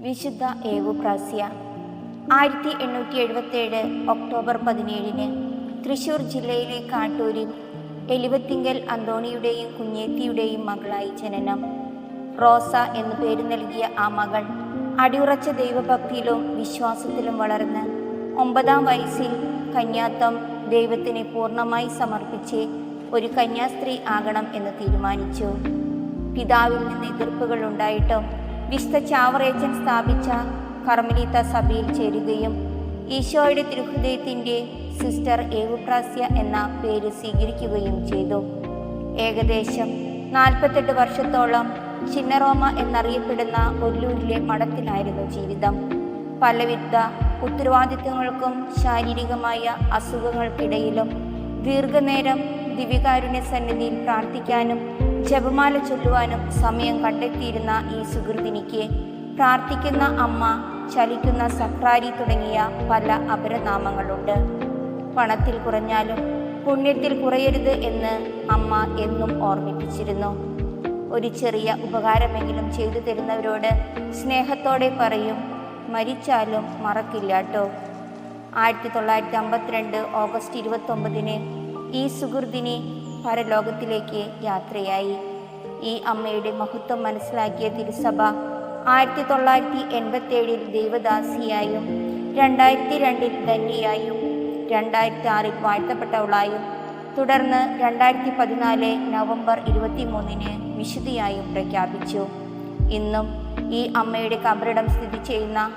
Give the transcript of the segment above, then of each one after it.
വിശുദ്ധ ഏവുപ്രാസ്യ. ആയിരത്തി എണ്ണൂറ്റി എഴുപത്തേഴ് ഒക്ടോബർ പതിനേഴിന് തൃശൂർ ജില്ലയിലെ കാട്ടൂരിൽ എലിവത്തിങ്കൽ അന്തോണിയുടെയും കുഞ്ഞേത്തിയുടെയും മകളായി ജനനം. റോസ എന്നു പേര് നൽകിയ ആ മകൾ അടിയുറച്ച ദൈവഭക്തിയിലും വിശ്വാസത്തിലും വളർന്ന് ഒമ്പതാം വയസ്സിൽ കന്യാത്വം ദൈവത്തിന് പൂർണമായി സമർപ്പിച്ച് ഒരു കന്യാസ്ത്രീ ആകണം എന്ന് തീരുമാനിച്ചു. പിതാവിൽ നിന്ന് എതിർപ്പുകൾ ഉണ്ടായിട്ടും വിശുദ്ധ ചാവറേച്ചൻ സ്ഥാപിച്ച കർമ്മലീത്ത സഭയിൽ ചേരുകയും ഈശോയുടെ തിരുഹൃദയത്തിന്റെ സിസ്റ്റർ ഏവുപ്രാസ്യ എന്ന പേര് സ്വീകരിക്കുകയും ചെയ്തു. ഏകദേശം നാൽപ്പത്തെട്ട് വർഷത്തോളം ചിന്നറോമ എന്നറിയപ്പെടുന്ന ഒല്ലൂരിലെ മഠത്തിലായിരുന്നു ജീവിതം. പലവിധ ഉത്തരവാദിത്തങ്ങൾക്കും ശാരീരികമായ അസുഖങ്ങൾക്കിടയിലും ദീർഘനേരം ദിവികാരുണ്യ സന്നിധിയിൽ പ്രാർത്ഥിക്കാനും ജപമാല ചൊല്ലുവാനും സമയം കണ്ടെത്തിയിരുന്ന ഈ സുഹൃത്തിനിക്ക് പ്രാർത്ഥിക്കുന്ന അമ്മ ചലിക്കുന്ന സക്രാരി തുടങ്ങിയ പല അപരനാമങ്ങളുണ്ട്. പണത്തിൽ കുറഞ്ഞാലും പുണ്യത്തിൽ കുറയരുത് എന്ന് അമ്മ എന്നും ഓർമ്മിപ്പിച്ചിരുന്നു. ഒരു ചെറിയ ഉപകാരമെങ്കിലും ചെയ്തു തരുന്നവരോട് സ്നേഹത്തോടെ പറയും മരിച്ചാലും മറക്കില്ലാട്ടോ ആയിരത്തി തൊള്ളായിരത്തി അമ്പത്തിരണ്ട് ഓഗസ്റ്റ് ഇരുപത്തൊമ്പതിന് ഈ സുഹൃതിനി പരലോകത്തിലേക്ക് യാത്രയായി. ഈ അമ്മയുടെ മഹത്വം മനസ്സിലാക്കിയ തിരുസഭ ആയിരത്തി തൊള്ളായിരത്തി എൺപത്തി ഏഴിൽ ദൈവദാസിയായും രണ്ടായിരത്തി രണ്ടിൽ ധന്യയായും രണ്ടായിരത്തി ആറിൽ വാഴ്ത്തപ്പെട്ടവളായും തുടർന്ന് രണ്ടായിരത്തി പതിനാല് നവംബർ ഇരുപത്തി മൂന്നിന് വിശുദ്ധിയായും പ്രഖ്യാപിച്ചു. ഇന്നും ഈ അമ്മയുടെ കബറിടം സ്ഥിതി ചെയ്യുന്ന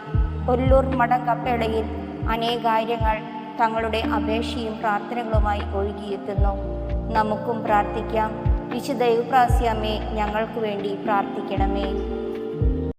ഒല്ലൂർ മഠം കപ്പേളയിൽ അനേകാര്യങ്ങൾ തങ്ങളുടെ അപേക്ഷയും പ്രാർത്ഥനകളുമായി ഒഴുകിയെത്തുന്നു. നമുക്കും പ്രാർത്ഥിക്കാം. വിശുദ്ധ യുപ്രാസ്യാമേ ഞങ്ങൾക്ക് വേണ്ടി പ്രാർത്ഥിക്കണമേ.